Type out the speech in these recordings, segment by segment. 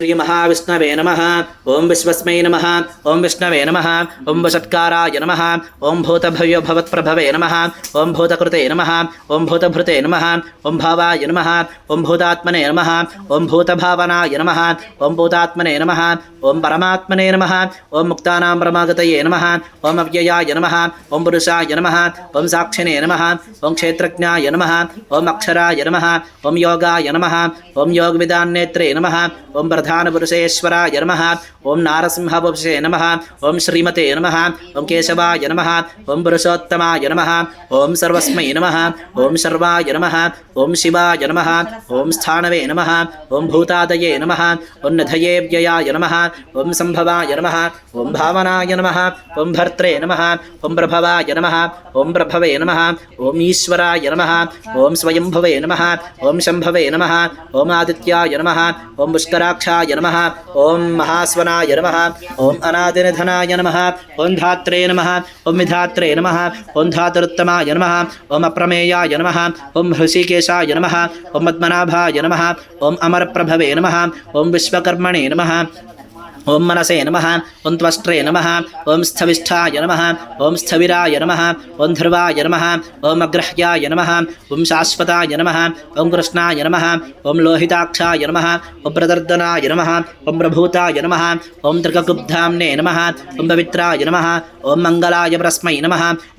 श्री महाविष्णवे नम ओं विश्वस्म नम ओं विष्णवे नम ओं वषट्काराय नम ओं भूतभव्यो भवत्भवे नम ओं भूतकृते नम ओं भूतभृते नम ओं भावाय नम ओं भूतात्मने नम ओं भूतभावनाय नम ओं भूतात्मने नम ओं परमात्मने नम ओं मुक्ता परमागत नम ओं अव्यय नम ओं पुरुषाय नम ओं साक्षिणे नम ओं क्षेत्रज्ञा नम ओं अक्षराय नम ओं योगाय नम ओं योग योगविदान्नेत्रे नम ओं प्रधान प्रधानपुरुषेश्वराय नमः ओं नारसिंहवंशे नम ओं श्रीमते नम ओं केशवाय नम ओं पुरुषोत्तमाय नम ओं सर्वस्म नम ओं सर्वाय नम ओं शिवाय नम ओं स्थानवे नम ओं भूताद नम ओं नधये व्यय नम ओं संभवाय नम ओं भावनाय नम ओं भर्े नम ओं प्रभवाय नम ओं प्रभव नम ओं ईश्वराय नम ओं स्वयंभव नम ओं शंभव नम ओम आदि नम ओं पुष्कक्षा महादेवाय नमः ॐ महास्वनाय नमः ॐ अनादिनधनाय नमः ॐ धात्रे नमः ॐ विधात्रे नमः ॐ धातुरुत्तमाय नमः ॐ अप्रमेयाय नमः ॐ हृषिकेशाय नमः ॐ पद्मनाभाय नमः ॐ अमरप्रभवे नमः ॐ विश्वकर्मणे नमः ओम मनसे नम ओं त्वस्त्रे नम ओं स्थविष्ठा नम ओं स्थविराय नम ओं ध्रुवाय नम ओम अग्रह्याय नम ओं शाश्वताय नम ओं कृष्णाय नम ओं लोहिताक्षाय नम उप्रदर्दनाय नम ओं प्रभूताय नम ओं तृकगुब्धाने नम ओं पवित्राय नम ओं मंगलाय प्रस्मै नम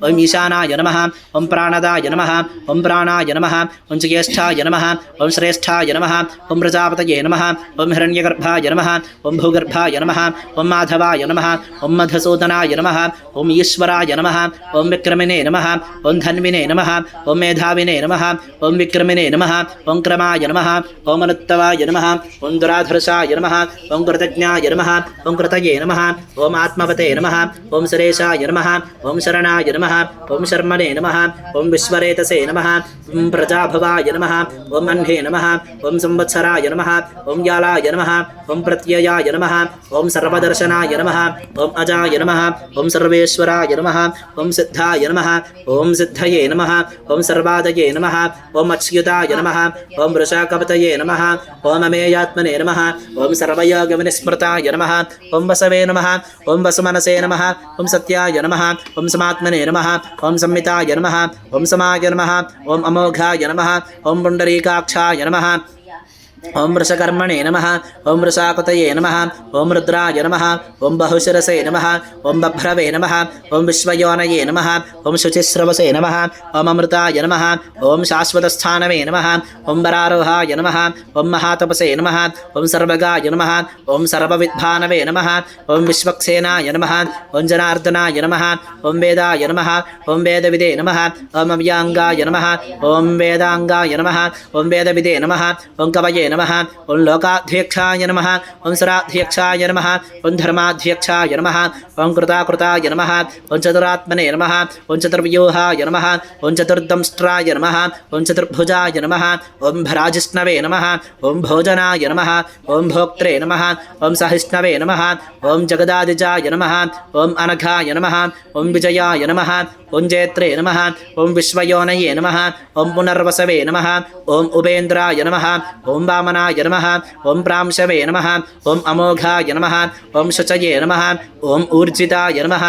ओं ईशानाय नम ओं प्राणदाय नम ओं प्राणाय नम ओं ज्येष्ठाय नम ओं श्रेष्ठाय नम ओं प्रजापतये नम ओं हिरण्यगर्भाय नम ओं भूगर्भाय ॐ नमः ॐ माधवाय नमः ॐ मधुसूदनाय नमः ओम ईश्वराय नमः ॐ विक्रमिणे नमः ॐ धन्विने नमः ॐ मेधाविने नमः ॐ विक्रमिणे नमः ॐ क्रमाय नमः ॐ अनुत्तवाय नमः ॐ दुराधर्षाय नमः ॐ कृतज्ञाय नमः ॐ कृतये नमः ॐ आत्मवते नमः ॐ सुरेशाय नमः ॐ शरणाय नमः ॐ शर्मणे नमः ॐ विश्वरेतसे नमः ॐ प्रजाभवाय नमः ओम अह्ने नमः ॐ संवत्सराय नमः ॐ यालाय नमः ॐ प्रत्ययाय नमः ओम सर्वदर्शनाय नमः ओम अजाय नमः ओम सर्वेश्वराय नमः ओम सिद्धाय नमः ओम सिद्धये नमः ओम सर्वादये नमः ओम अच्युताय नमः ओम वृषाकपतये नमः ओम अमेयात्मने नमः ओम सर्वयोगविनिस्मृताय नमः ओम वसवे नमः ओम वसुमनसे नमः ओम सत्याय नमः ओम समात्मने नमः ओम संहिताय नमः ओम समाय नमः ओम अमोघाय नमः ओम पुण्डरीकाक्षाय नमः ఓం వృషకర్మణే నమ ఓం వృషాపతయే నమ ఓం రుద్రాయ నమ ఓం బహుశిరసే నమ ఓం బభ్రవే నమ ఓం విశ్వయోనయే నమ ఓం శుచిశ్రవసే నమ ఓం అమృతాయ నమ ఓం శాశ్వతస్థానమే నమ ఓం వరారోహాయ నమ ఓం మహాతపసే నమ ఓం సర్వగాయ నమ ఓం సర్వవిద్భానవే నమ ఓం విశ్వక్సేనాయ నమ ఓం జనార్దనాయ నమ ఓం వేదాయ నమ ఓం వేదవిదే నమ ఓం అవ్యాంగాయ నమ ఓం వేదాంగాయ నమ ఓం వేదవిదే నమ ఓం కవయే नम ओं लोकाध्यक्षाय नम ओं सराध्यक्षा नम ओं धर्माध्यक्षा नम ओं कृताकृताय नम ओं चतुरात्मने नम ओं चतुर्व्यूहाय नम ओं चतुर्दंष्ट्राय नम ओं चतुर्भुजा नम ओं भराजिष्णवे नम ओं भोजनाय नम ओं भोक्त्रे नम ओं सहिष्णवे नम ओं जगदादिजा नम ओं अनघाय नम ओं विजयाय नम ओं जेत्रे नम ओं विश्वयोनये नम ओं पुनर्वसवे नम ओं उपेन्द्राय नम ओं पितामनाय नमः। ॐ प्रांशवे नमः। ॐ अमोघाय नमः। ॐ शुचये नमः। ॐ ऊर्जिताय नमः।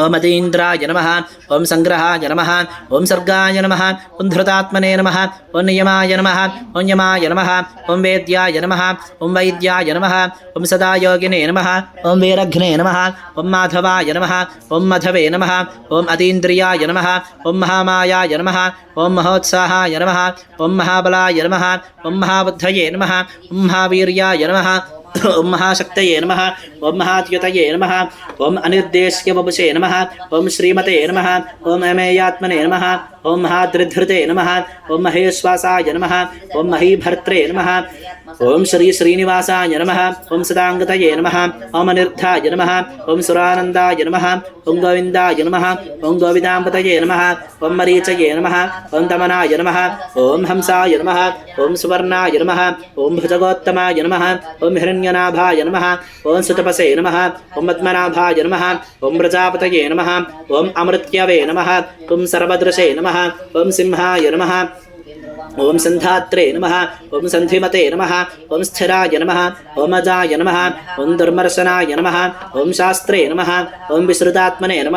ओम अतीन्द्राय नमः ओम संग्रहाय नमः ओम सर्गाय नमः ओम धृतात्मने नमः ओम नियमाय नमः ओम यमाय नमः ओम वेद्याय नमः ओम वैद्याय नमः ओम सदायोगिने नमः ओम वीरघ्ने नमः ओम माधवाय नमः ओम मधवे नमः ओम अतीन्द्रियाय नमः ओम महामायाय नमः ओम महोत्साहाय नमः ओम महाबलाय नमः ओम महाबुद्धये नमः ओम महावीर्याय नमः ओम महाशक्त नम ओम महाद्युत नम ओम अनिर्देश्य वपुषे नम ओम श्रीमते नम ओम अमेयात्मने नम ओम महादृधृते नम ओम महेश्वासाय नम ओम महीभर्त्रे नम ओम श्री श्रीनिवासाय नम ओम सदांगत नम ओम अनिर्धाय नम ओम सुरानन्दाय नम ओम गोविन्दाय नम ओम गोविंदाबत नम ओम मरीचये नम ओम दमनाय नम ओम हंसाय नम ओम सुवर्णाय नम ओम भुजगोत्तमाय नम ओम हिरण्य హిరణ్యనాభాయ నమ. ఓం సుతపసే నమ. ఓం పద్మనాభాయ నమ. ఓం ప్రజాపతయే నమ. ఓం అమృత్యవే నమ. ఓం సర్వదృశే నమ. ఓం సింహాయ నమ. ओम संधात्रे नम ओं संधिमते नम ओं स्थिराय नम ओम अजा नम ओं दुर्मर्शनाय नम ओं शास्त्रे नम ओं विश्रुतात्मने नम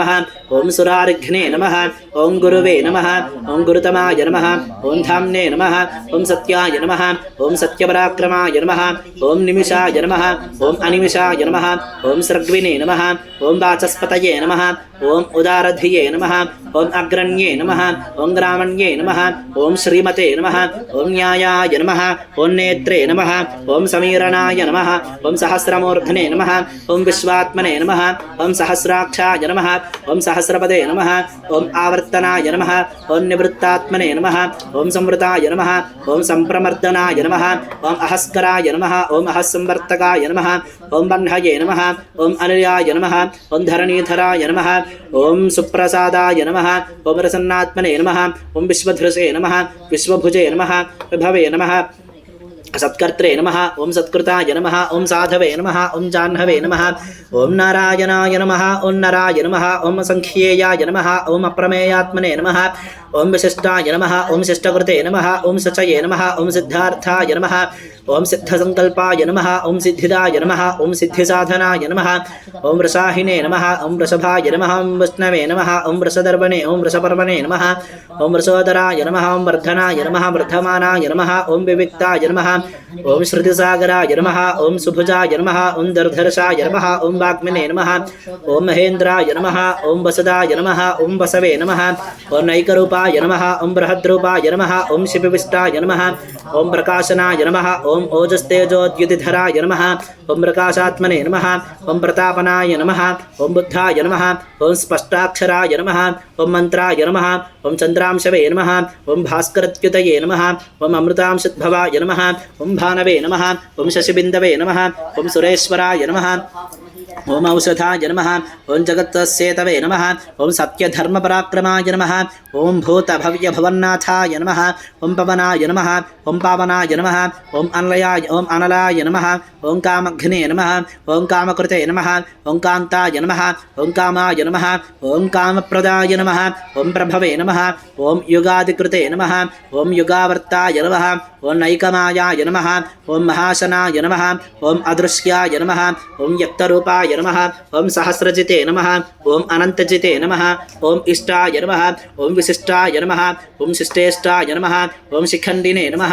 ओं सुरारघ्ने नम ओं गुरुवे नम ओम गुरुतमाय नम ओम धाने नम ओं सत्याय नम ओं सत्यपराक्रमाय नम ओम निमिषाय नम ओं अनिमिषाय नम ओं सृग्विने नम ओं वाचस्पत नम ओं उदारधिये नम ओम अग्रण्ये नम ओं ग्रामण्ये नम ओं श्रीमते नम ओं न्यायाय नम ओं नेत्रे नम ओं समीरणा नम ओं सहस्रमूर्धने नम ओं विश्वात्मने नम ओं सहस्राक्षाय नम ओं सहस्रपदे नम ओं आवर्तनाय नम ओं निवृत्तात्मने नम ओं संवृताय नम ओं संप्रमर्दनाय नम ओं अहस्कराय नम ओं अहस्संवर्तकाय नम ओं बह्नये नम ओं अनुयाय नम ओं धरणीधराय नम ओं सुप्रसादाय नम ओं प्रसन्नात्मने नम ओं विश्वधृसे नम विश्व भुजे नम विभवे नम सत्कर्े नम ओं सत्कृताय नम ओं साधवे नम ओं जाह्नवे नम ओं नारायणाय नम ओं नराय नम ओं सङ्ख्येयाय नम ओं अप्रमेयात्मने नम ओं विशिष्टाय नम ओं शिष्टकृते नम ओं सचये नम ओं सिद्धार्थाय नम ओम सिद्धसङ्कल्पाय नमः ओम सिद्धिदाय नमः ओम सिद्धिसाधनाय नमः ओम रसाहिने नमः ओम रसभाय नमः ओम वस्नवे नमः ओम रसदर्पणे ओम रसपर्वणे नमः ओम रसोदराय नमः ओम वर्धनाय नमः वर्धमानाय नमः ओम विविक्ताय नमः ओम श्रुतिसागराय नमः ओम सुभुजाय नमः ओम दर्धरसाय नमः ओम वाग्मिने नमः ओम महेन्द्राय नमः ओम वसदाय नमः ओम वसवे नमः ओम नैकरूपाय नमः ओम बृहद्रूपाय नमः ओम शिवविष्टाय नमः ओम प्रकाशनाय नमः ओम ओम ओजस्तेजोद्युतिधराय नमः ओम प्रकाशात्मने नमः ओम प्रतापनाय नमः ओम बुद्धाय नमः ओम स्पष्टाक्षराय नमः ओम मन्त्राय नमः ओम चन्द्रांशवे नमः ओम भास्करत्युतये नमः ओम अमृतांशद्भवाय नमः ओम भानवे नमः ओम शशिबिन्दवे नमः ओम सुरेश्वराय नमः ఓం ఔషధాయ నమ ఓం జగత్సేతవే నమ ఓం సత్యధర్మపరాక్రమాయ నమ ఓం భూతభవ్యభవన్నాథాయ నమ ఓం పవనాయ నమ ఓం పావనాయ నమ ఓం అనలయాయ ఓం అనలాయ నమ ఓం కామఘ్నే నమ ఓం కామకృతే నమ ఓం కాంతాయ నమ ఓం కామాయ నమ ఓం కామప్రదాయ నమ ఓం ప్రభవే నమ ఓం యుగాదికృతే నమ ఓం యుగావర్తాయ నమ ఓం నైకమాయాయ నమ ఓం మహాశనాయ నమ ఓం అదృశ్యాయ నమ ఓం వ్యక్తరూపాయ నమ ఓం సహస్రజితే నమ ఓం అనంతజితే నమ ఓం ఇష్టాయ నమ ఓం విశిష్టాయ నమ ఓం శిష్టేష్టాయ నమ ఓం శిఖండినే నమ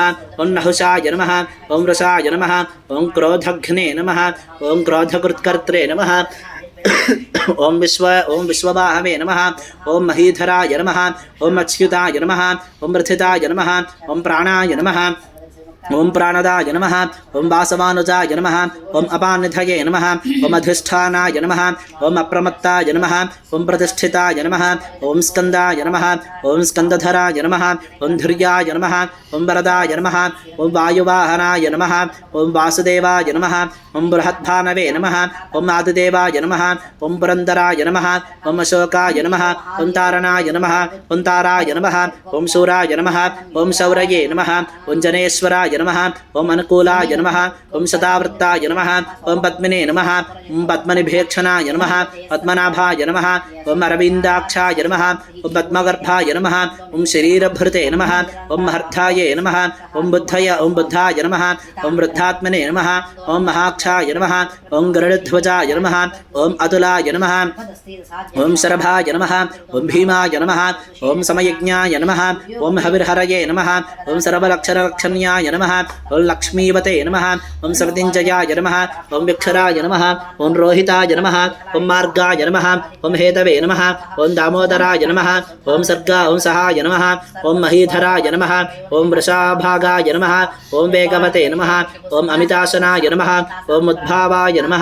ఓం నహుషాయ నమ ఓం రసాయ నమ ఓం క్రోధఘ్నే నమ ఓం క్రోధకృత్కర్త్రే నమ ఓం విశ్వ ఓం విశ్వవాహవే నమ ఓం మహీధరాయ నమ ఓం అచ్యుతాయ నమ ఓం రథితాయ నమ ఓం ప్రాణాయ నమ ओम प्राणदाय नम ओं वासवानुजाय नम ओं अपानिधये नम ओम अधिष्ठानाय नम ओम अप्रमत्ताय नम ओं प्रतिष्ठिताय नम ओं स्कंदाय नम ओं स्कंदधराय नम ओं धुर्याय नम ओं वरदाय नम ओं वायुवाहनाय नम ओं वासुदेवाय नम ओं बृहद्भानवे नम ओं आदिदेवाय नम ओं पुरंदराय नम ओं अशोकाय नम ओं तारणाय नम ओं ताराय नम ओं शूराय नम ओं शौरये नम ओं जनेश्वराय नम ॐ अनुकूलाय नम ओं शतावृत्ताय नम ओं पद्मे नम ओं पद्मेक्षणा नम पद्मनाभाय नम ओं अरविंदाक्षाय नम ओं पद्मगर्भाय नम ओं शरीरभृते नम ओं हर्धाय नम ओं बुद्धय ओं बुद्धाय नम ओं वृद्धात्मने नम ओं महाक्षाय नम ओं गरुध्वजाय नम ओं अतुलाय नम ओं शरभाय नम ओं भीमाय नम ओं समयज्ञाय नम ओं हविर्हरये नम ओं सर्वक्षरक्षण्याय नम नम ओं लक्ष्मीवते नम ओं सरतिंजयाय नम ओं विक्षराय नम ओं रोहिताय नम ओं मार्गाय नम ओं हेतवे नम ओं दामोदराय नम ओं सर्गा ओं सहाय नम ओं महीधराय नम ओं वृषाभागाय नम ओं वेगवते नम ओं अमितासनाय नम ओं उद्भावाय नम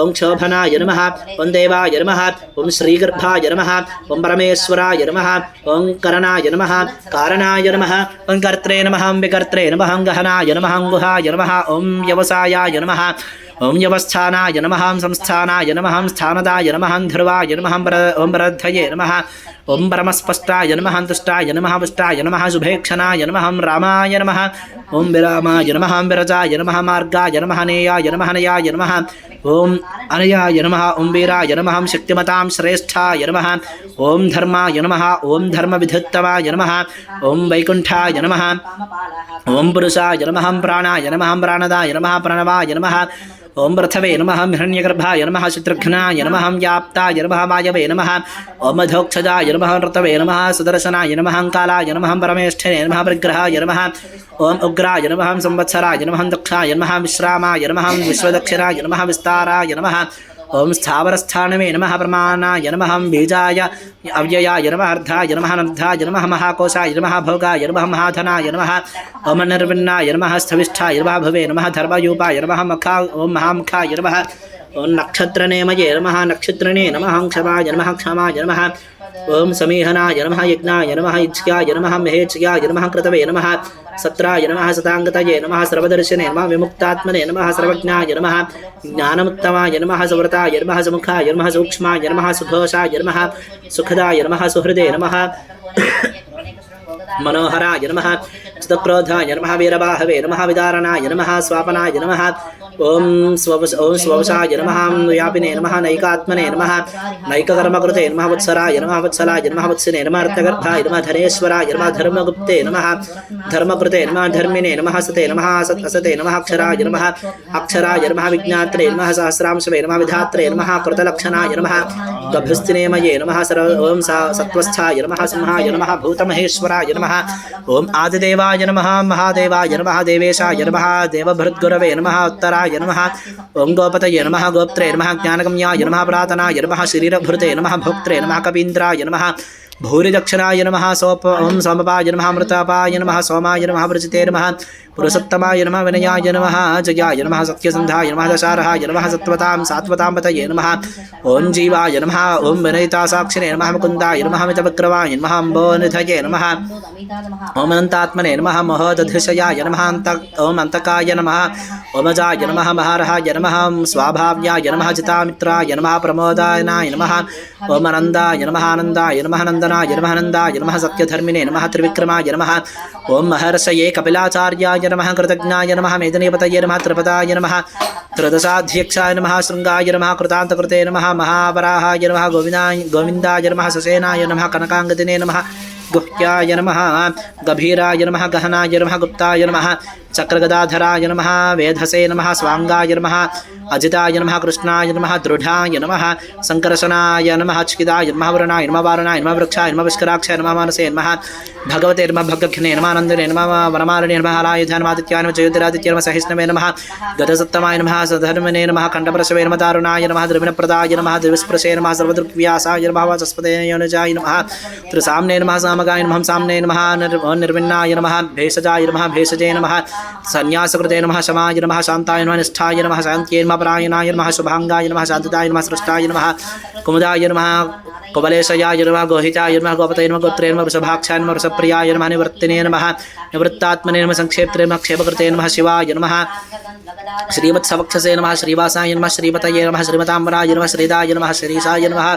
ओं क्षोभनाय नम ओं देवाय नम ओं श्रीगर्भाय नम ओं परमेश्वराय नम ओं करणाय नम कारणाय नम ओं कर्त्रे नम विकर्त्रे नम ॐ నమ ఓం గుహాయ నమ ఓం వ్యవసాయాయ నమ ఓం వ్యవస్థానాయ నమ సంస్థానాయ నమ స్థానదాయ నమ ధ్రువాయ నమ ఓం వరద్ధయే నమ ఓం పరమస్పష్టాయ నమ తుష్టాయ నమ పుష్టాయ నమ శుభేక్షణాయ నమ రామాయ నమ ఓం విరామాయ నమ విరజాయ నమ మార్గాయ నమ నేయాయ నమ నయాయ నమ ఓం అనయాయ నమ ఓం వీరాయ నమ శక్తిమతాం శ్రేష్ఠాయ నమ ఓం ధర్మాయ నమ ఓం ధర్మ ధర్మవిధుత్తమాయ నమ ఓం వైకుంఠాయ నమ ఓం పురుషాయ నమ ప్రాణాయ నమ ప్రాణదాయ నమ ప్రణవాయ నమ ఓం పృథవే నమ హిరణ్యగర్భాయ నమ శత్రుఘ్నాయ నమ వ్యాప్తాయ నమ వాయవే నమ ఓం అధోక్షజాయ नमः नृतवे नमः सुदर्शनाय नमः कालाय परमेष्ठ नम परग्रह नम नमः ॐ यम नमः संवत्सराय नमः दक्षाय नमः विश्रामाय नमः विश्वदक्षिणाय नमः विस्ताराय नमः ओम स्थावरस्थानमे नम प्रमाणाय नम बीजा अव्यय नम अर्धाय नम नर्धाय नम महाकोशा नम भोगा नम महाधना नम ओम निर्विन्ना नम स्थविष्ठा नम भुवे नम धर्मयूपाय नम मखा, ओम महामुखा नम ओं नक्षत्रने मज़े नमः नक्षत्रणे नम क्षमा जन्म क्षमा जन्म ओं समीहनाय नमः यज्ञा नमः इच्छा नमः महेच्छ्याय नमः कृतवे नम, सत्राय नमः सतांगत नम, सर्वदर्शन नम, विमुक्तात्मने नम सर्वज्ञा नमः, ज्ञानमुत्तमाय नमः, सव्रताय नमः, समुखाय नमः, सूक्ष्माय नमः सुघोषा नमः, सुखदाय नमः सुहृदे नम, मनोहराय नमः चितक्रोधाय नमः वीरवाहवे नम, विदारणाय नमः, स्वापनाय नमः ओम स्वप ओम स्वपसाय नमः यापिने नम। नैकात्मने नम। नैककर्मकृते नम। वत्सराय नमः। वत्सलाय नमः। वत्सने नमः। रत्नगर्थाय नमः। धनेश्वराय नमः। धर्मगुप्ते नम। धर्मकृते नम। धर्मिने नम। सते नम। असत् असते नमः। अक्षराय नमः। अक्षराय नमः। विज्ञात्रे नम। सहस्रांशवे नम। विधात्रे नम। कृतलक्षणाय नमः। गभ्यस्तिनेमये नम। सर्व ओम सत्वस्थाय नमः। सिंहाय नम। भूतमहेश्वराय नमः। ओम आदिदेवाय नम। महादेवाय नम। देवेशाय नमः। देवभृद्गुरवे नम। उत्तराय నమ ఓం గోపతయ నమ గోప్త్రే నమ జ్ఞానగమ్యాయ నమ పురాతనాయ నమ శరీరభృతే నమ భోక్త్రే నమ కవీంద్రాయ నమ భూరిదక్షిణాయ भौरिदक्षराय नम, सोप सोमपाय नम मृतापाय नम, सोमाय नम, वृजिते नम पुरसत्तमाय नम, विनयाय नम, जयाय नम, सत्यसन्धाय नम, दशारहाय नम, सत्वतां सात्वतां पतये नम ओं जीवाय नम ओं विनयिता साक्षिणे नम मुकुंदाय नम, मितवक्रवाय नमः, अम्बोनिधये नमः ॐ अनन्तात्मने नमः, महोदधिशयाय नमः अन्त ॐ अन्तकाय नमः, ओमजाय नम, महारहाय नम स्वाभाव्याय नमः, जितामित्राय नम, प्रमोदाय नम, ओम अनन्दाय नम आनंदाय नम, नन्दन నమ సత్యధర్మిణే నమ త్రివిక్రమాయ నమ ఓం మహర్షయే కపిలాచార్యాయ నమ కృతజ్ఞాయ నమ మేదినీపతయే నమ త్రిపదాయ నమ త్రదశాధ్యక్షాయ నమ శృంగాయ నమ కృతాంతకృతే నమ మహావరాహాయ నమ గోవిందాయ గోవిందాయ నమ ససేనాయ నమ కనకాంగదినే నమ గుహ్యాయ నమ గభీరాయ నమ గహనాయ నమ గుప్తాయ నమ చక్రగదాధరాయ నమ चक्रगदाधराय नमः, वेधसे नमः, स्वाङ्गाय नमः, अजिताय नमः, कृष्णाय नमः दृढाय नमः शङ्करसनाय नमः चिकिदाय नमः, वरणाय नमः, वारणाय नमः, वृक्षाय नमः पुष्कराक्षाय नमः, मानसे नमः, भगवते नमः भगघ्ने नमः नन्दने नमः वनमालिने नमः हलायुधाय नमः आदित्याय नमः जयोतिरादित्य नमः, सहिष्णवे नमः गतसत्तमाय नमः, सधर्मने नमः, खण्डप्रसवे नमः तारुणाय नमः, द्रविणप्रदाय नमः दिवस्पृशे नमः सर्वदृक्व्यासाय नमः वाचस्पते योनजाय नमः, त्रिसाम्ने नमः, सामगाय नमः, सामने नमः निर्विन्नाय नमः, भेषजाय नमः, भेषजे नमः सन्यासकृते नमः शमाय नमः शान्ताय नमः निष्ठाय नमः शान्त्यै नमः परायणाय नमः शुभाङ्गाय नमः शान्तताय नमः सृष्टाय नमः कुमुदाय नमः कुबलेशयाय नमः गोहिताय नमः गोपतये नमः गोत्रे नमः वृषभाक्षाय नमः वृषप्रियाय नमः निवर्तिने नमः निवृत्तात्मने नमः संक्षेत्रे नमः क्षेमकृते नमः शिवाय नमः श्रीमत्सवक्षसे नमः श्रीवासाय नमः श्रीपतये नमः श्रीमताम्बराय नमः श्रीदाय नमः श्रीसाय नमः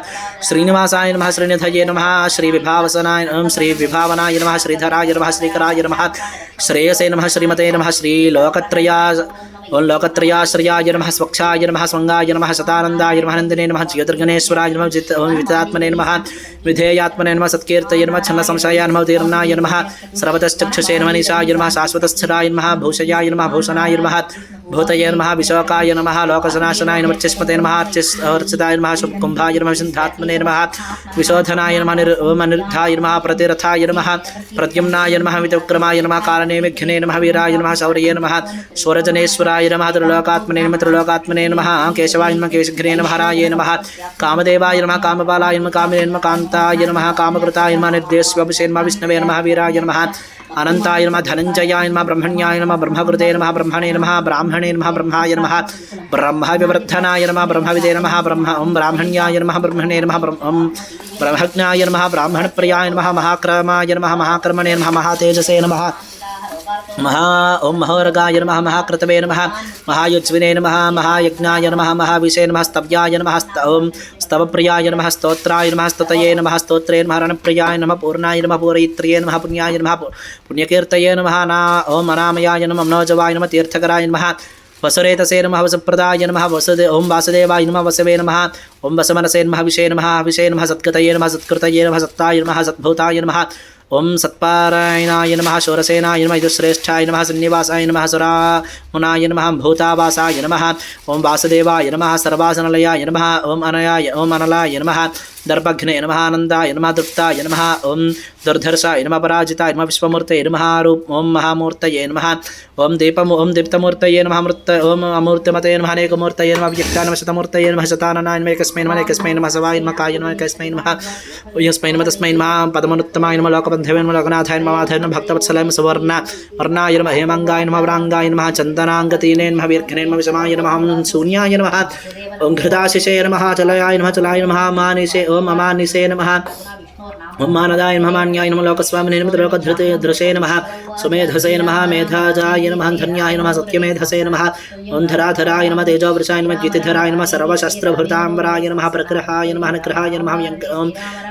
श्रीनिवासाय नमः श्रीनिधये नमः श्रीविभावसनाय श्रीविभावनाय नमः श्रीधराय नमः श्रीकराय नमः श्रेयसे नमः श्रीमते లోకత్రయాశ్రయాయ నమ ओं लोकत्रयाश्रयाय नमः स्वक्षाय नमः स्वंगाय नमः सतानन्दाय नमः नन्दिने नमः ज्योतिर्गणेश्वराय नमः जित वितरात्मने नमः विधेयात्मने नमः सत्कीर्तये नमः छन्न संशयाय नमः तीर्णाय नमः स्रवतश्चक्षुषे नमः निशाय नमः शाश्वतस्थिराय नमः भूषयाय नमः भूषणाय नमः भूतये नमः विशोकाय नमः लोकसनाशनाय नमः चष्मते नमः अर्चिताय नमः कुम्भाय नमः सिद्धात्मने नमः विशोधनाय नमः निर्वमनिर्धाय नमः प्रतिरथाय नमः प्रद्युम्नाय नमः वितुक्रमाय नमः कारणेमिघ्ने नमः वीराय नमः शौर्ये नमः सूरजनेश्वराय त्रिलोकाय नमः, त्रिलोकात्मने त्रिलोकात्मने नमः, केशवाय नम, केशघ्रे नमः, हराय नम, कामदेवाय नमः, कामबालाय नम, कामिने नम कांताय नम, कामकृताय नम निर्देशवपसे नमः, विष्णवे नम, वीराय नम अनंताय नम धनंजयाय नम, ब्रह्मण्याय नम, ब्रह्मकृते नम, ब्रह्मणे नम, ब्राह्मणे नम, ब्रह्माय नम ब्रह्म विवर्धनाय नम ब्रह्म विदे नम, ब्रह्म ओं ब्राह्मण्याय नम, ब्रह्मणे नम, ब्रह्म ब्रह्मज्ञाय नम ब्राह्मण प्रियाय नम, महाक्रमाय नम, महाक्रमणे नम, महातेजसे नम। మహా ఓం మహోరగాయ నమ మహాకృతవే నమ మహాయుజ్వినే నమ మహాయజ్ఞాయ నమ మహావిషే నమ స్తవ్యాయ నమ ఓం స్తవప్రియాయ నమ స్తోత్రాయ నమ స్తతయే నమ స్తోత్రే నమ రణప్రియాయ నమ పూర్ణాయ నమ పూరయిత్రయే నమ పుణ్యాయ నమ పుణ్యకీర్తయే నమ నా ఓం అనామయాయ నమ మనోజవాయ నమ తీర్థకరాయ నమ వసురేతసే నమ వసుప్రదాయ నమ వసుదే ఓం వాసుదేవాయ నమ వసవే నమ ఓం వసమనసే నమ విషే నమ విషే నమ సత్కృతయే నమ సత్కృతయే నమ సత్తాయ నమ సద్భూతాయ నమ ॐ सत्पारायणाय नमः शोरसेनाय नमः यजुश्रेष्ठाय नमः श्रीनिवासाय नमः सुरामुनाय नमः भूतावासाय नमः ॐ वासुदेवाय नमः सर्वासनलयाय नमः ॐ अनयाय ॐ अनलाय नमः दर्भघ्ने नमः आनन्दाय नमः तृप्ताय नमः। ॐ दुर्धर्षाय नमः पराजिताय नमः विश्वमूर्तये नमः। रूप ॐ महामूर्तये नमः। ॐ दीपम् ॐ दीप्तमूर्तये नमः मृत ॐ अमूर्तिमते नमः। अनेकमूर्तये नमः। व्यक्ता नमः। शतमूर्तये नमः। शताननाय नमः। एकस्मै नमः। एकस्मै नमः। नमः। यस्मै नमः। तस्मै नमः। पदमनुत्तमाय नमः। लोकबन्धवे नमः। लोकनाथाय नमः। माधवाय नमः। भक्तवत्सलाय सुवर्ण वर्णाय नमः। हेमाङ्गाय नमः। वराङ्गाय नमः। चन्दनाङ्गतीने नमः। वीर्घने नमः। विषमाय नमः। शून्याय नमः। ॐ घृताशिषे नमः। चलयाय नमः। चलाय नमः। मानिषे ॐ अमानिषे नमः ॐ मानदाय नमः, लोकस्वामिने नमः लोकधृते धृषे नमः, सुमेधसे नमः, मेधाजाय नमः, धन्याय नमः, सत्यमेधसे नमः ॐ धराधराय नमः, तेजोवृषाय नमः द्युतिधराय नमः, सर्वशस्त्रभृताम्बराय नमः, प्रग्रहाय नमः, अनुग्रहाय नमः,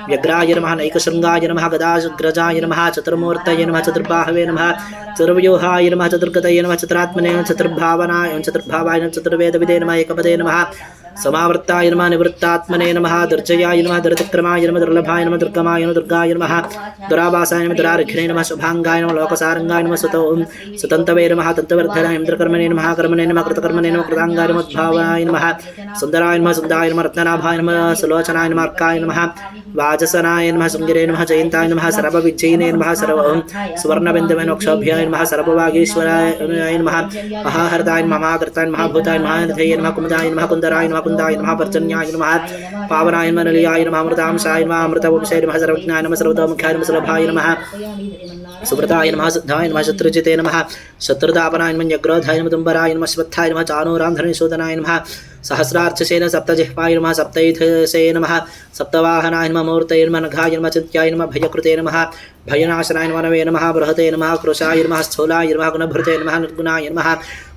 व्यग्राय नमः नैकशृङ्गाय नमः गदाग्रजाय नमः, चतुर्मूर्तये नमः, चतुर्बाहवे नमः, चतुर्व्यूहाय नमः, चतुर्गतये नमः, चतुरात्मने चतुर्भावनाय चतुर्भावाय चतुर्वेदविदे नमः, एकपदे नमः समावृत्ताय नमः निवृत्तात्मने नमः दुर्जयाय नमः दुर्तिक्रमाय नमः दुर्लभाय नमः दुर्गमाय नमः दुर्गाय नमः दुरावासाय नमः दुरार्घ्ने नमः शुभाङ्गाय नमः लोकसारङ्गाय नमः सुतो सुतन्तवे नमः तन्तवर्धनाय इन्द्रकर्मणे नमः कर्मणे नमः कृतकर्मणे नमः कृताङ्गाय नमः उद्भावाय नमः सुन्दराय नमः सुन्दाय नमः रत्ननाभाय नमः सुलोचनाय नमः अर्काय नमः वाजसनाय नमः सुङ्गिरे नमः जयन्ताय नमः सर्वविजयिने नमः सर्व सुवर्णबिन्दवे नोक्षोभ्याय नमः सर्ववागीश्वराय नमः महाहरदाय नमः महाकृताय नमः भूताय नमः निधये नमः कुमुदाय नमः कुन्दराय नमः कुन्दाय नमः, पर्जन्याय नमः, पावनाय नमः, नलियाय नमः, अमृतांशाय नमः, अमृतवंशाय नमः, सर्वज्ञाय नमः सर्वतोमुखाय नमः सुलभाय नमः, सुव्रताय नमः, सिद्धाय नमः, शत्रुजिते नमः शत्रुतापनाय नमः यग्रोधाय नमः, तुम्बराय नमः, श्वत्थाय नमः चानूरान्धरणशोधनाय नमः सहस्रार्चसेन सप्तजिह्वाय नमः सप्तैधसे नमः, सप्तवाहनाय नमः, मूर्तये नमः, नघाय नमः चिन्त्याय नमः, भयकृते नमः, भयनाशनाय नमः, नवे नमः, बृहते नमः कृशाय नमः, स्थूलाय नमः, गुणभृते नमः, निर्गुणाय नमः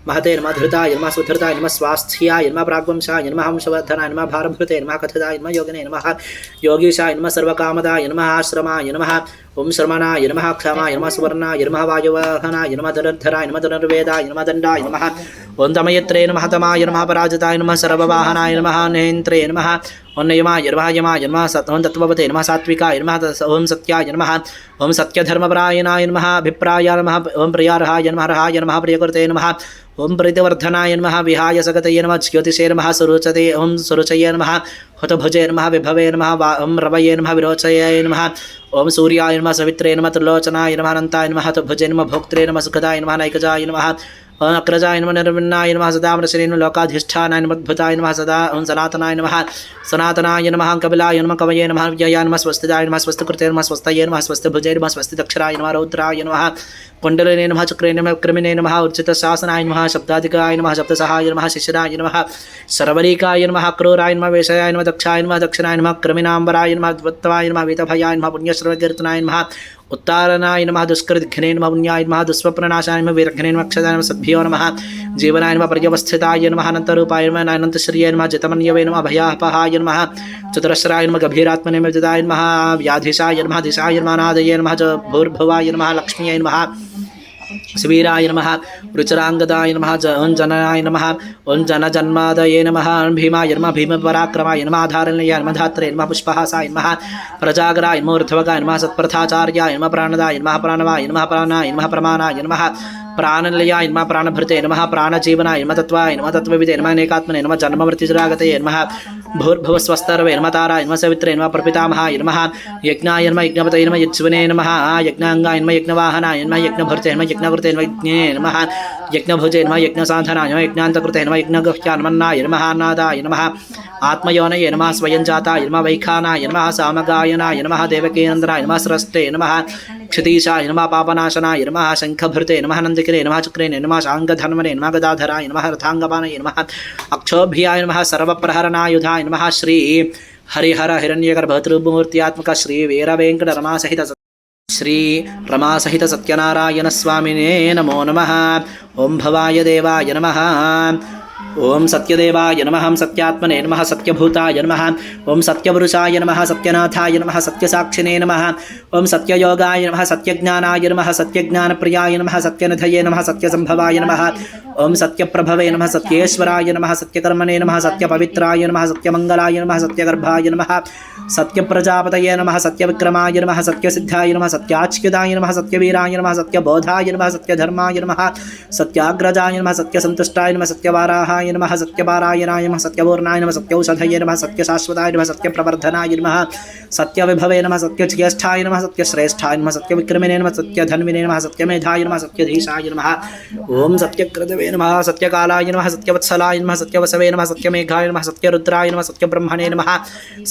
महते नम धृता यम सुधृताय नम स्वास्थ्याय नम प्राग्वंशाय नम हंसवर्धनाय नम भारभृते नम कथिताय नम योगिने नम योगीशाय नम सर्वकामदाय नम आश्रमाय नमः ॐ श्रमणाय नमः क्षमाय नमः सुवर्णाय नमः वायुवाहनाय नमः धनुर्धराय नमः धनुर्वेदाय नमः दण्डाय नमः ॐ तमयत्रे नमः तमाय नमः पराजिताय नमः सर्ववाहनाय नमः नेन्द्रे नमः ॐ नयमाय नमः यमाय नमः सत् ॐ तत्त्ववते नमः सात्विकाय नमः तस्- ॐ सत्याय नमः ॐ सत्यधर्मपरायणाय नमः अभिप्रायाय नमः ॐ प्रियार्हाय नमः अर्हाय नमः प्रियकृते नमः ॐ प्रीतिवर्धनाय नमः विहाय सकतये नमः ज्योतिषे नमः सुरुचते ॐ सुरुचये नमः हुतभुजे नमः विभवे नमः वा ॐ रवये नमः विरोचये नमः ॐ सूर्याय नमः सवित्रे नमः त्रिलोचनाय नमः अनन्ताय नमः हतभुजे नमः भोक्त्रे नमः सुखदाय नमः नैकजाय नमः। ॐ अग्रजाय नमः निर्विन्नाय नमः सदामृशने नमः लोकाधिष्ठानाय नमः अद्भुताय नमः सदा ॐ सनातनाय नमः। सनातनाय नमः कपिलाय नमः कवये नमः व्ययाय नमः स्वस्तिदाय नमः स्वस्तिकृते नमः स्वस्तये नमः स्वस्तिभुजे नमः स्वस्तिदक्षराय नमः रौद्राय नमः। कुण्डलिने नमः चक्रे नमः क्रमिणे नमः उर्जितशासनाय नमः शब्दाधिकाय नमः शब्दसहाय नमः शिशिराय नमः शर्वरीकाय नमः क्रूराय नमः वेषयाय नमः दक्षाय नमः दक्षिणाय नमः क्रमिणाम्बराय नमः द्वत्वाय नमः वेदभयाय नमः पुण्यश्रवकीर्तनाय नमः उत्तारणाय नमः दुष्कृद्घ्ने नमः पुण्याय नमः दुष्स्वप्ननाशाय नमः वीरघ्ने नमः क्षदाय नमः सद्भ्यो नमः जीवनाय नमः पर्यवस्थिताय नमः अनन्तरूपाय नमः अनन्तश्रियाय नमः जितमन्यवे नमः भयापहाय नमः चतुरश्राय नमः गभीरात्मने नमः जिताय नमः व्याधिशाय नमः दिशाय नमः नादये नमः च भूर्भुवाय नमः लक्ष्म्यै नमः शिवीराय नमः रुचराङ्गदाय नमः ज ॐ जननाय नमः ॐ जनजन्मादये नमः ॐ भीमाय नमः भीमपराक्रमाय नमः आधारण्याय नमः धात्रे नमः पुष्पहासाय नमः प्रजागराय नमः ऊर्ध्वगाय नमः सत्प्रथाचार्याय नमः प्राणदाय नमः प्राणवाय नमः प्राणाय नमः प्रमाणाय नमः प्राणनिलयाय नमः प्राणभृते नमः, प्राणजीवनाय, नमः तत्त्वाय, नमः तत्त्वविदे, नमः अनेकात्मने, नमः जन्ममृत्युजरागतये नमः भूर्भुवस्वस्तरवे नमः ताराय, नमः सवित्रे, नमः प्रपितामहाय नमः, यज्ञाय नमः यज्ञपतये नमः यज्वने नमः, यज्ञाङ्गाय नमः यज्ञवाहनाय नमः यज्ञभृते नमः यज्ञकृते नमः यज्ञे नमः, यज्ञभुजे नमः यज्ञसाधनाय नमः यज्ञान्तकृते नमः यज्ञगह्या नमन्नाय नमः अन्नादाय नमः, आत्मयोनये नमः स्वयंजाताय नमः, वैखानाय नमः, सामगायनाय नमः देवकीनन्दनाय नमः, स्रष्टे नमः, क्षितीशाय नमः, पापनाशनाय नमः, शङ्खभृते नमः नन्दिकिरे చంద్రశేఖరే నమ చక్రేణ నమ సాంగధన్వనే నమ గదాధరాయ నమ రథాంగమానయ నమ అక్షోభ్యాయ నమ సర్వప్రహరణాయుధాయ నమ శ్రీ హరిహర హిరణ్యగర్భతృమూర్త్యాత్మక శ్రీ వీరవేంకట రమాసహిత శ్రీ రమాసహిత సత్యనారాయణ స్వామినే నమో నమ. ఓం భవాయ దేవాయ నమ. ओम सत्यदेवाय नमः सत्यात्मने नमः, सत्यभूताय नमः, ओम सत्यपुरुषाय नमः, सत्यनाथाय नमः सत्यसाक्षिणे नमः, ओम सत्ययोगाय नमः, सत्यज्ञानाय नमः, सत्यज्ञानप्रियाय नमः, सत्यनिधये नमः, सत्यसंभवाय नमः, ओम सत्यप्रभवे नमः, सत्येश्वराय नमः, सत्यकर्मणे नमः, सत्यपवित्राय नमः सत्यमंगलाय नमः, सत्यगर्भाय नमः, सत्यप्रजापतये नमः, सत्यविक्रमाय नमः, सत्यसिद्धाय नमः सत्याच्युताय नमः, सत्यवीराय नमः, सत्यबोधाय नमः, सत्यधर्माय नमः, सत्याग्रजाय नमः सत्यसंतुष्टाय नमः, सत्यवाराहाय सत्यवाक्यवदनाय नमः सत्यपारायणाय नमः सत्यपूर्णाय नमः सत्यौषधये नमः सत्यशाश्वताय नमः सत्यप्रवर्धनाय नमः सत्यविभवे नमः सत्यज्येष्ठाय नमः सत्यश्रेष्ठाय नमः सत्यविक्रमिणे नमः सत्यधन्विने नमः सत्यमेधाय नमः सत्यधीशाय नमः ॐ सत्यकृतवे नमः सत्यकालाय नमः सत्यवत्सलाय नमः सत्यवसवे नमः सत्यमेघाय नमः सत्यरुद्राय नमः सत्यब्रह्मणे नमः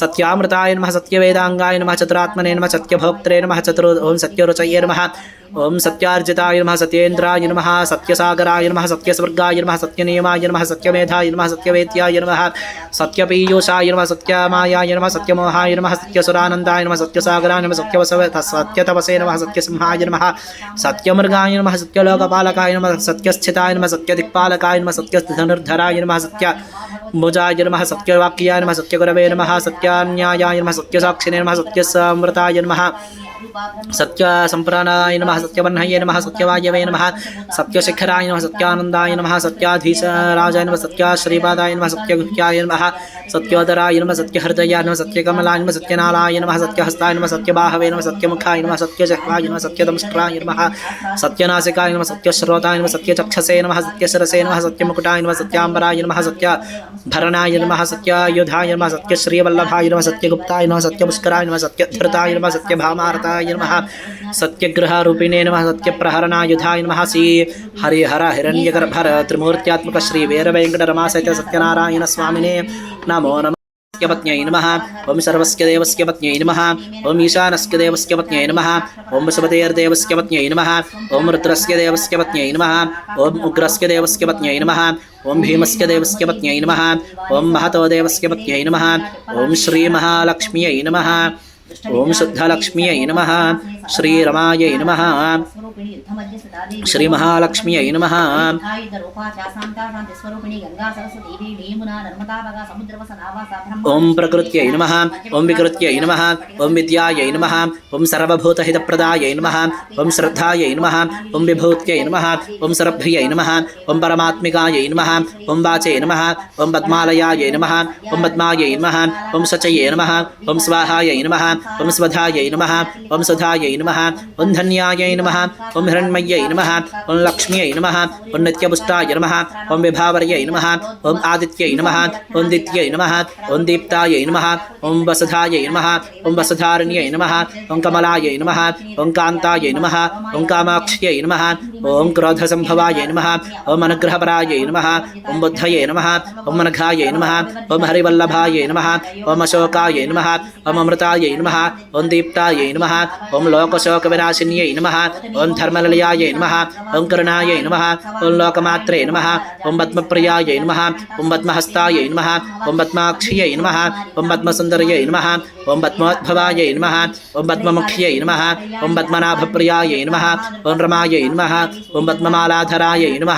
सत्यामृताय नमः सत्यवेदाङ्गाय नमः चतुरात्मने नमः सत्यभोक्त्रे नमः चतुर ॐ सत्यरुचये नमः ओम सत्यार्जिताय नमः सत्येन्द्राय नमः सत्यसागराय नमः सत्यस्वर्गाय नमः सत्यनियमाय नमः सत्यमेधाय नमः, सत्यवेत्याय नमः। सत्यपीयूषाय नमः, सत्यमायाय नमः, सत्यमोहाय नमः, सत्यसुरानन्दाय नमः, सत्यसागराय नमः, सत्यवसव सत्यतपसे नमः, सत्यसिंहाय नमः। सत्यमृगाय नमः, सत्यलोकपालकाय नमः, सत्यस्थिताय नमः, सत्यदिक्पालकाय नमः, सत्यधनुर्धराय नमः सत्य मुजाय नमः, सत्यवाक्याय नमः, सत्यगुरवे नमः, सत्यान्यायाय नमः सत्यसाक्षिणे नमः सत्यसमृताय नमः। सत्यसम्प्राणाय नमः, सत्यवर्णये नमः, सत्यवायवे नमः। सत्यशिखराय नमः, सत्यानन्दाय नमः, सत्याधीशराजाय नम सत्य सत्याश्रीपादाय नम सत्य सत्यगुह्याय नम सत्योदराय नम सत्य सत्यहृदयाय नम सत्य कमलाय नम सत्यनालाय नम सत्य हस्ताय नम सत्य बाहवे नम सत्य मुखाय नम सत्य जह्वाय नम सत्य सत्यदंष्ट्राय नम सत्य नासिकाय नम सत्य श्रोताय नम सत्य चक्षसे नम सत्य सत्यशरसे नम सत्य मुकुटाय नम सत्यांबराय नम सत्य भरणाय नम सत्य युधाय नम सत्य श्रीवल्लभाय नम सत्य गुप्ताय नम सत्य सत्यपुष्कराय नम सत्य धृताय नम सत्य भामारताय नम सत्यग्रहरूपिणे नम सत्य सत्यप्रहरणायुधाय नम श्री हरिहर हिरण्यगर्भर त्रिमूर्त्यात्मक श्री वैरव वेङ्कटरमा सहित सत्यनारायण स्वामिने नमो नमः पत्न्यै नमः। ॐ सर्वस्य देवस्य पत्न्यै नमः। ॐ ईशानस्य देवस्य पत्न्यै नमः। ॐ वसुपतेर्देवस्य पत्न्यै नमः। ॐ रुद्रस्य देवस्य पत्न्यै नमः। ॐ उग्रस्य देवस्य पत्न्यै नमः। ॐ भीमस्य देवस्य पत्न्यै नमः। ॐ महतो देवस्य पत्न्यै नमः। ॐ श्रीमहालक्ष्म्यै नमः। ओम सिद्धलक्ष्मीय नम श्रीरमाय नम श्री नम ओम प्रकृत नम ओम विकृत नम ओम विद्याय नम ओम सर्वभूतहित प्रदाय नम ओम श्रद्धा नम ओम विभूत नम ओम सरभ्रिय नम ओम परमात्मिकाय नम ओम वाचे नम ओम पद्मालय नम ओम पद्मा नम ओम सचय नम ओम स्वाहाय नम ఓం స్వధాయై నమ ఓం సుధాయై నమ ఓం ధన్యాయై నమ ఓం హిరణ్మయ్యై నమ ఓం లక్ష్మ్యై నమ ఓం నిత్యపుష్టాయ నమ ఓం విభావర్యై నమ ఓం ఆదిత్యై నమ ఓం దిత్యై నమ ఓం దీప్తాయై నమ ఓం వసుధాయై నమ ఓం వసుధారణ్యై నమ ఓం కమలాయై నమ ఓం కాంతాయై నమ ఓం కామాక్ష్యై నమ ఓం క్రోధసంభవాయై నమ ఓం అనుగ్రహపరాయై నమ ఓం బుద్ధయే నమ ఓం మనఘాయై నమ ఓం హరివల్లభాయై నమ ఓం అశోకాయై నమ ఓం అమృతాయై నమ నమ ఓం దీప్తాయై నమ ఓం లోకశోక వినాశిన్యై నమ ఓం ధర్మలయాయై నమ ఓం కరుణాయై నమ ఓం లోకమాత్రే నమ ఓం పద్మప్రియాయై నమ ఓం పద్మహస్తాయై నమ ఓం పద్మాక్షియై నమ ఓం పద్మసుందర్యై నమ ఓం పద్మోద్భవాయై నమ ఓం పద్మముఖ్యై నమ ఓం పద్మనాభప్రియాయై నమ ఓం రమాయై నమ ఓం పద్మమాలాధరాయై నమ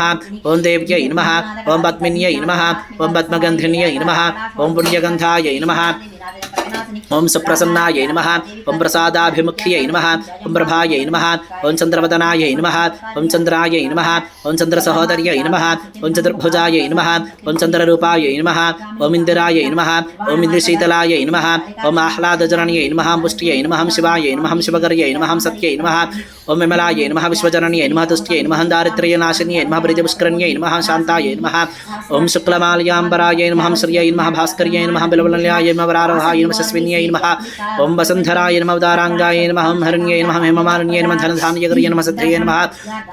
ఓం దేవ్యై నమ ఓం పద్మిన్యై నమ ఓం పద్మగంధిన్యై నమ ఓం పుణ్యగంధాయై నమ ओं सुप्रसन्नाय नमः ओं प्रसादाभिमुख्यै नमः ओं प्रभायै नमः ओं चंद्रवदनाय नमः ओं चंद्राय नमः ओं चन्द्रसहोदर्यै नमः ओं चतुर्भुजायै नमः ओं चन्द्ररूपायै नमः ओं इन्दिरायै नमः ओं ओम नमः ओं आह्लादजनन्यै नमः पुष्ट्यै नमः शिवायै नमः शिवकर्यै नमः सत्यै नमः ओं विमलायै नमः विश्वजनन्यै नमः तुष्ट्यै नमः दारिद्र्यनाशिन्यै नमः ब्रजपुष्करण्यै नमः शान्तायै नमः ओं शुक्लमाल्याम्बरायै नमः श्रियै नमः भास्कर्यै नमः बिलवल्यायै नमः वरारोहायै नमः रूपिण्यै नमः। ॐ वसन्धराय नमः, उदाराङ्गाय नमः, ॐ हरण्यै नमः हेममारुण्यै नमः धनधान्यगर्य नमः सद्धये नमः।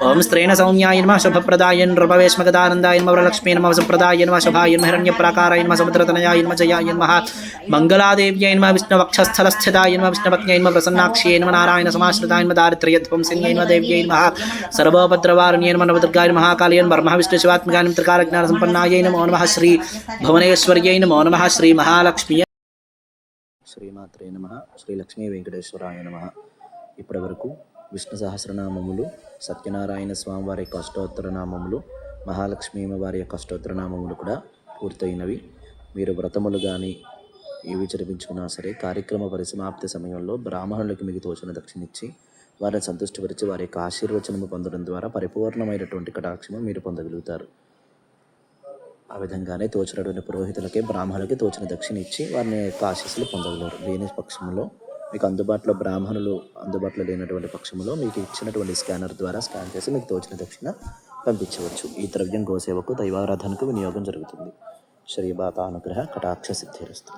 ॐ स्त्रेण सौम्याय नमः, शुभप्रदाय नृपवेश्मगदानन्दाय नमः वरलक्ष्मी नमः सुप्रदाय नमः, शुभाय नमः, हिरण्यप्राकाराय नमः, समुद्रतनयाय नमः, जयाय नमः। मङ्गलादेव्यै नमः, विष्णुवक्षस्थलस्थिताय नमः विष्णुपत्न्यै नमः, प्रसन्नाक्ष्यै नमः नारायणसमाश्रिताय नमः दारिद्र्यध्वंसिन्यै नमः, देव्यै नमः। सर्वोपद्रवारुण्यै नमः, नवदुर्गाय महाकालयन् ब्रह्म विष्णुशिवात्मकानिं त्रिकारज्ञानसम्पन्नायै नमो नमः, श्री भुवनेश्वर्यै नमो नमः, श्री महालक्ष्मी శ్రీమాత్రే నమ. శ్రీ లక్ష్మీ వెంకటేశ్వరాయ నమ. ఇప్పటి వరకు విష్ణు సహస్రనామములు సత్యనారాయణ స్వామివారి వారి అష్టోత్తర నామములు మహాలక్ష్మి వారి యొక్క అష్టోత్తరనామములు కూడా పూర్తయినవి. మీరు వ్రతములు కానీ ఏవి జరిపించుకున్నా సరే కార్యక్రమ పరిసమాప్తి సమయంలో బ్రాహ్మణులకి మీకు తోచిన దక్షిణిచ్చి వారిని సంతృష్టిపరిచి వారి యొక్క ఆశీర్వచనము పొందడం ద్వారా పరిపూర్ణమైనటువంటి కటాక్షము మీరు పొందగలుగుతారు. ఆ విధంగానే తోచినటువంటి పురోహితులకి బ్రాహ్మణులకి తోచిన దక్షిణ ఇచ్చి వారిని యొక్క ఆశీస్సులు పొందగలరు. లేని పక్షంలో మీకు అందుబాటులో బ్రాహ్మణులు అందుబాటులో లేనటువంటి పక్షంలో మీకు ఇచ్చినటువంటి స్కానర్ ద్వారా స్కాన్ చేసి మీకు తోచిన దక్షిణ పంపించవచ్చు. ఈ ద్రవ్యం గోసేవకు దైవారాధనకు వినియోగం జరుగుతుంది. శ్రీబాత అనుగ్రహ కటాక్ష సిద్ధిరస్తు.